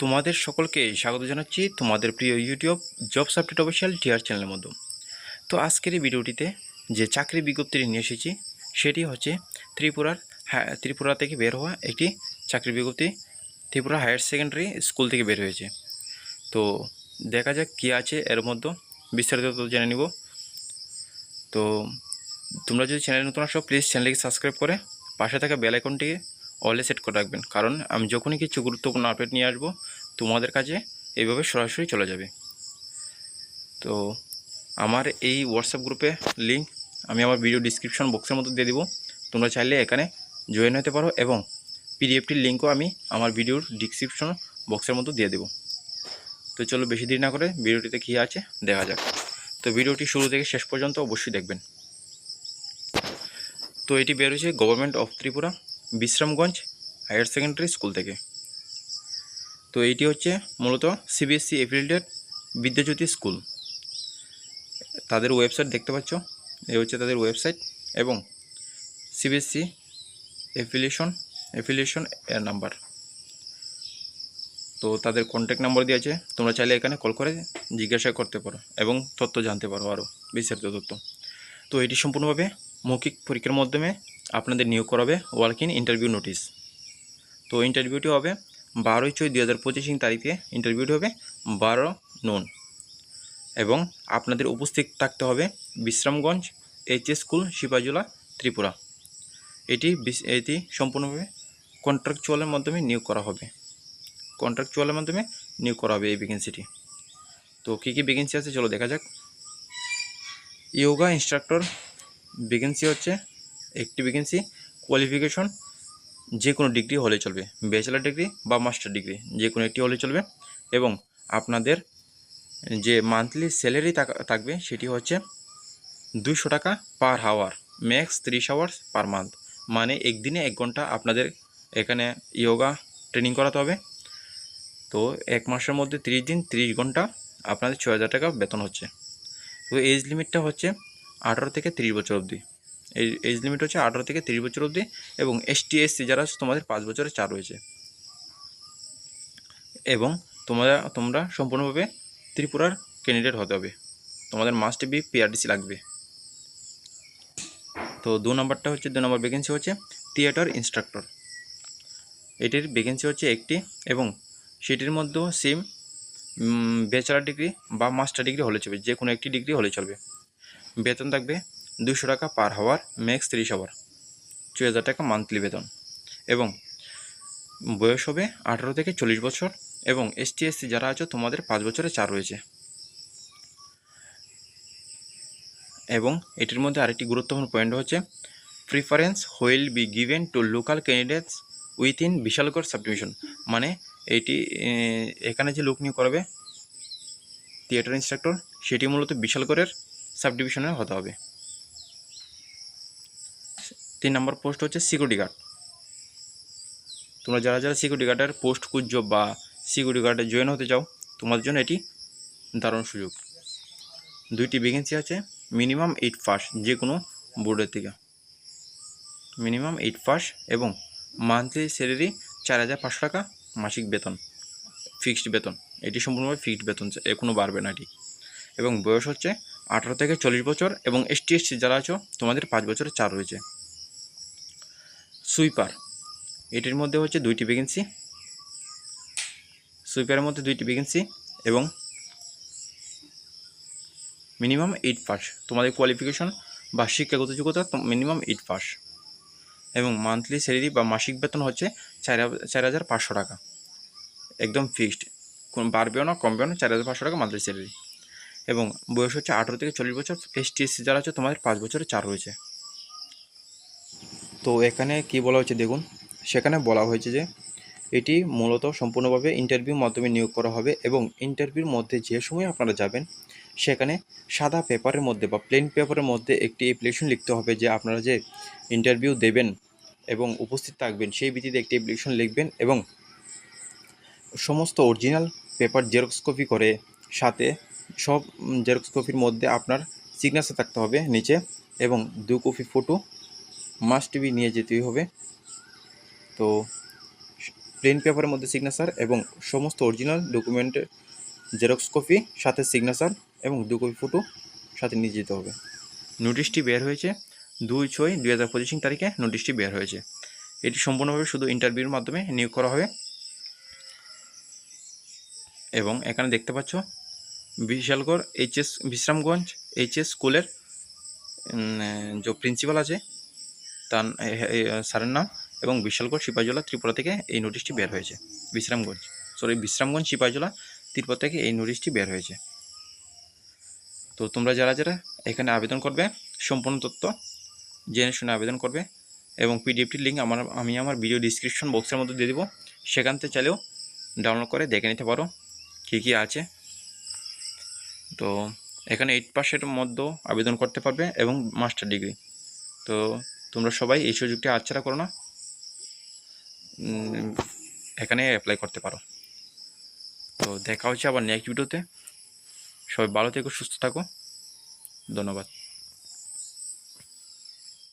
তোমাদের সকলকে স্বাগত জানাচ্ছি তোমাদের প্রিয় YouTube jobs update official TR চ্যানেলের মধ্যে। তো আজকের এই ভিডিওটিতে যে চাকরি বিজ্ঞপ্তিটি নিয়ে এসেছি, সেটি হচ্ছে ত্রিপুরার ত্রিপুরা থেকে বের হওয়া একটি চাকরি বিজ্ঞপ্তি। ত্রিপুরা হায়ার সেকেন্ডারি স্কুল থেকে বের হয়েছে। তো দেখা যাক কী আছে এর মধ্যে। বিস্তারিত জেনে নিব। তো তোমরা যদি চ্যানেল নতুন আসো প্লিজ চ্যানেলকে সাবস্ক্রাইব করে পাশে থাকা বেল আইকনটিকে অলে সেট করে রাখবেন। কারণ আমি যখনই কিছু গুরুত্বপূর্ণ আপডেট নিয়ে আসব, তোমাদের কাছে এইভাবে সরাসরি চলে যাবে। তো আমার এই হোয়াটসঅ্যাপ গ্রুপে লিঙ্ক আমি আমার ভিডিও ডিসক্রিপশন বক্সের মধ্যে দিয়ে দিব। তোমরা চাইলে এখানে জয়েন হতে পারো এবং পিডিএফটির লিঙ্কও আমি আমার ভিডিওর ডিসক্রিপশন বক্সের মধ্যে দিয়ে দেবো। তো চলো বেশি দেরি না করে ভিডিওটিতে কী আছে দেখা যাক। তো ভিডিওটি শুরু থেকে শেষ পর্যন্ত অবশ্যই দেখবেন। তো এটি বেরোছে government of Tripura. Bishramganj higher secondary school থেকে। তো এইটি হচ্ছে মূলত সিবিএসসি এফিলিয়েটেড বিদ্যাজ্যোতি স্কুল। তাদের ওয়েবসাইট দেখতে পাচ্ছ। এই হচ্ছে তাদের ওয়েবসাইট এবং সিবিএসসি এফিলিয়েশন এফিলিয়েশন এর নাম্বার। তো তাদের কন্ট্যাক্ট নাম্বার দিয়ে আছে। তোমরা চাইলে এখানে কল করে জিজ্ঞাসা করতে পারো এবং তথ্য জানতে পারো আরও বিস্তারিত তথ্য। তো এটি সম্পূর্ণভাবে মৌখিক পরীক্ষার মাধ্যমে আপনাদের নিয়োগ করাবে ওয়ার্ক ইন ইন্টারভিউ নোটিশ। তো ইন্টারভিউটি হবে বারোই ছয় দুই হাজার পঁচিশ তারিখে। ইন্টারভিউটি হবে বারো নুন। এবং আপনাদের উপস্থিত থাকতে হবে Bishramganj H S school, Sepahijala, Tripura. এটি এটি সম্পূর্ণভাবে কন্ট্রাকচুয়ালের মাধ্যমে নিয়োগ করা হবে। কন্ট্রাকচুয়ালের মাধ্যমে নিয়োগ করা হবে এই ভ্যাকেন্সিটি তো কী কী ভ্যাকেন্সি আছে? চলো দেখা যাক। ইয়োগা ইনস্ট্রাক্টর ভ্যাকেন্সি হচ্ছে একটি ভ্যাকেন্সি কোয়ালিফিকেশন যে কোনো ডিগ্রি হলে চলবে ব্যাচেলার ডিগ্রি বা মাস্টার ডিগ্রি যে কোনো একটি হলে চলবে এবং আপনাদের যে মান্থলি স্যালারি থাকবে সেটি হচ্ছে দুশো টাকা পার হাওয়ার ম্যাক্স ত্রিশ আওয়ার্স পার মান্থ মানে একদিনে এক ঘণ্টা আপনাদের এখানে ইয়োগা ট্রেনিং করাতে হবে। তো এক মাসের মধ্যে তিরিশ দিন, তিরিশ ঘণ্টা আপনাদের ছয় হাজার টাকা বেতন হচ্ছে। তো এজ লিমিটটা হচ্ছে আঠারো থেকে তিরিশ বছর অবধি। এই এজ লিমিট হচ্ছে আঠারো থেকে তিরিশ বছর অবধি এবং এসটি এসসি যারা তোমাদের পাঁচ বছরের চার রয়েছে। এবং তোমরা তোমরা সম্পূর্ণভাবে ত্রিপুরার ক্যান্ডিডেট হতে হবে। তোমাদের মাস্ট বি পিআরডিসি লাগবে। তো দু নম্বরটা হচ্ছে, দু নম্বর ভ্যাকেন্সি হচ্ছে থিয়েটার ইনস্ট্রাক্টর এটির ভ্যাকেন্সি হচ্ছে একটি এবং সেটির মধ্যেও সেম ব্যাচেলার ডিগ্রি বা মাস্টার ডিগ্রি হলে চলবে যে কোনো একটি ডিগ্রি হলে চলবে। বেতন থাকবে দুশো টাকা পার হাওয়ার ম্যাক্স তিরিশ আওয়ার ছয় হাজার টাকা মান্থলি বেতন। এবং বয়স হবে আঠারো থেকে চল্লিশ বছর এবং এসটি এসসি যারা আছো, তোমাদের পাঁচ বছরে চার রয়েছে। এবং এটির মধ্যে আরেকটি গুরুত্বপূর্ণ পয়েন্ট হচ্ছে preference will be given to local candidates with within Bishalgarh subdivision মানে এটি এখানে যে লোক নিয়োগ করবে থিয়েটার ইনস্ট্রাক্টর সেটি মূলত বিশালগড়ের সাবডিভিশনের হতে হবে। তিন নম্বর পোস্ট হচ্ছে সিকিউরিটি গার্ড। তোমরা যারা যারা সিকিউরিটি গার্ডের পোস্ট খুঁজছো বা সিকিউরিটি গার্ডে জয়েন হতে চাও, তোমাদের জন্য এটি দারুণ সুযোগ। দুইটি ভ্যাকেন্সি আছে মিনিমাম এইট পাস যে কোনো বোর্ডের থেকে। মিনিমাম এইট পাস এবং মান্থলি স্যালারি চার হাজার পাঁচশো টাকা মাসিক বেতন ফিক্সড বেতন। এটি সম্পূর্ণভাবে ফিক্সড বেতন এ কোনো বাড়বে না এটি। এবং বয়স হচ্ছে আঠারো থেকে চল্লিশ বছর এবং এসটি এসসি যারা আছো, তোমাদের পাঁচ বছরের চার রয়েছে। সুইপার। এটির মধ্যে হচ্ছে দুইটি ভ্যাকেন্সি সুইপারের মধ্যে দুইটি ভ্যাকেন্সি এবং মিনিমাম এইট পাস তোমাদের কোয়ালিফিকেশন বা শিক্ষাগত যোগ্যতা মিনিমাম এইট পাস এবং মান্থলি স্যালারি বা মাসিক বেতন হচ্ছে চার হাজার- পাঁচশো টাকা। একদম ফিক্সড বাড়বেও না, কমবেও না, চার হাজার পাঁচশো টাকা মান্থলি স্যালারি এবং বয়স হচ্ছে আঠেরো থেকে চল্লিশ বছর। এস টি এস সি যারা আছে, তোমাদের পাঁচ বছরের চার রয়েছে তো এখানে কি বলা হয়েছে দেখুন, সেখানে বলা হয়েছে যে এটি মূলত সম্পূর্ণভাবে ইন্টারভিউর মাধ্যমে নিয়োগ করা হবে এবং ইন্টারভিউর মধ্যে যে সময় আপনারা যাবেন, সেখানে সাদা পেপারের মধ্যে বা প্লেন পেপারের মধ্যে একটি অ্যাপ্লিকেশন লিখতে হবে যে আপনারা যে ইন্টারভিউ দেবেন এবং উপস্থিত থাকবেন, সেই ভিত্তিতে একটি অ্যাপ্লিকেশন লিখবেন এবং সমস্ত অরিজিনাল পেপার জেরক্স কপি করে সাথে সব জেরক্স কপির মধ্যে আপনার সিগনেচার থাকতে হবে নিচে এবং দু কপি ফটো মাস্ট বি নিয়ে যেতেই হবে। তো প্লেন পেপারের মধ্যে সিগনেচার এবং সমস্ত অরিজিনাল ডকুমেন্টের জেরক্স কপি সাথে সিগনেচার এবং দু কপি ফটো সাথে নিয়ে যেতে হবে। নোটিশটি বের হয়েছে দুই ছয় দুই হাজার পঁচিশ তারিখে নোটিশটি বের হয়েছে। এটি সম্পূর্ণভাবে শুধু ইন্টারভিউর মাধ্যমে নিয়োগ করা হবে। এবং এখানে দেখতে পাচ্ছ, বিশালগড় এইচএস বিশ্রামগঞ্জ এইচএস স্কুলের যে প্রিন্সিপাল আছে তার স্যারের নাম এবং বিশালগড় সিপাহীজলা ত্রিপুরা থেকে এই নোটিশটি বের হয়েছে। বিশ্রামগঞ্জ সরি বিশ্রামগঞ্জ সিপাহীজলা ত্রিপুরা থেকে এই নোটিশটি বের হয়েছে। তো তোমরা যারা যারা এখানে আবেদন করবে, সম্পূর্ণ তথ্য জেনে শুনে আবেদন করবে এবং পিডিএফটির লিঙ্ক আমার, আমি আমার ভিডিও ডিসক্রিপশন বক্সের মধ্যে দিয়ে দেবো। সেখান থেকে চাইলেও ডাউনলোড করে দেখে নিতে পারো কী কী আছে। তো এখানে এইট পাসের মধ্যেও আবেদন করতে পারবে এবং মাস্টার ডিগ্রি তো তোমরা সবাই এই সুযোগটি আচ্ছাড়া করো না। এখানে অ্যাপ্লাই করতে পারো। তো দেখা হচ্ছে আবার নেক্সট ভিডিওতে সবাই ভালো থেকো, সুস্থ থাকো। ধন্যবাদ।